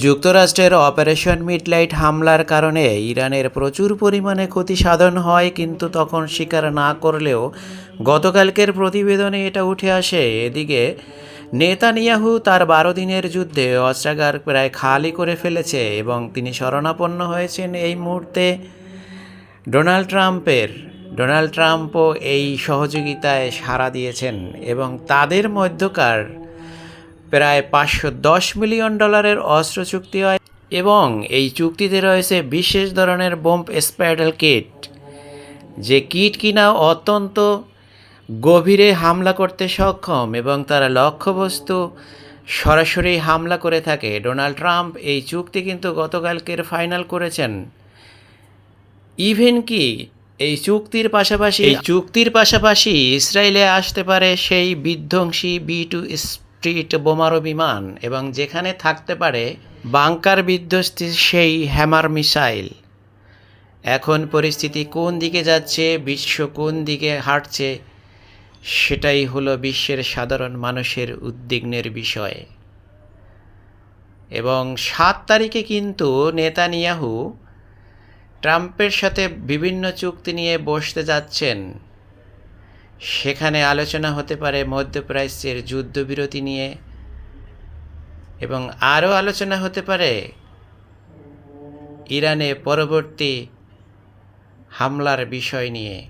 যুক্তরাষ্ট্রের অপারেশন মিডলাইট হামলার কারণে ইরানের প্রচুর পরিমাণে ক্ষতি সাধন হয়, কিন্তু তখন স্বীকার না করলেও গতকালকের প্রতিবেদনে এটা উঠে আসে। এদিকে, নেতানিয়াহু তার বারো দিনের যুদ্ধে অস্ত্রাগার প্রায় খালি করে ফেলেছে এবং তিনি শরণাপন্ন হয়েছেন এই মুহূর্তে ডোনাল্ড ট্রাম্পের। ডোনাল্ড ট্রাম্পও এই সহযোগিতায় সাড়া দিয়েছেন এবং তাদের মধ্যকার প্রায় পাঁচশো দশ মিলিয়ন ডলারের অস্ত্র চুক্তি হয় এবং এই চুক্তিতে রয়েছে বিশেষ ধরনের বোম্ব স্প্যাডেল কিট, যে কিট কিনা অত্যন্ত গভীরে হামলা করতে সক্ষম এবং তারা লক্ষ্যবস্তু সরাসরি হামলা করে থাকে। ডোনাল্ড ট্রাম্প এই চুক্তি কিন্তু গতকালকের ফাইনাল করেছেন। ইভেন কি, এই চুক্তির পাশাপাশি চুক্তির পাশাপাশি ইসরায়েলে আসতে পারে সেই বিধ্বংসী বি টু স্ট্রিট, বোমারো বিমান এবং যেখানে থাকতে পারে বাংকার বিধ্বস্তি সেই হ্যামার মিসাইল। এখন পরিস্থিতি কোন দিকে যাচ্ছে, বিশ্ব কোন দিকে হাঁটছে, সেটাই হলো বিশ্বের সাধারণ মানুষের উদ্বিগ্নের বিষয়। এবং সাত তারিখে কিন্তু নেতানিয়াহু ট্রাম্পের সাথে বিভিন্ন চুক্তি নিয়ে বসতে যাচ্ছেন। সেখানে আলোচনা হতে পারে মধ্যপ্রাচ্যের যুদ্ধবিরতি নিয়ে এবং আরও আলোচনা হতে পারে ইরানে পরবর্তী হামলার বিষয় নিয়ে।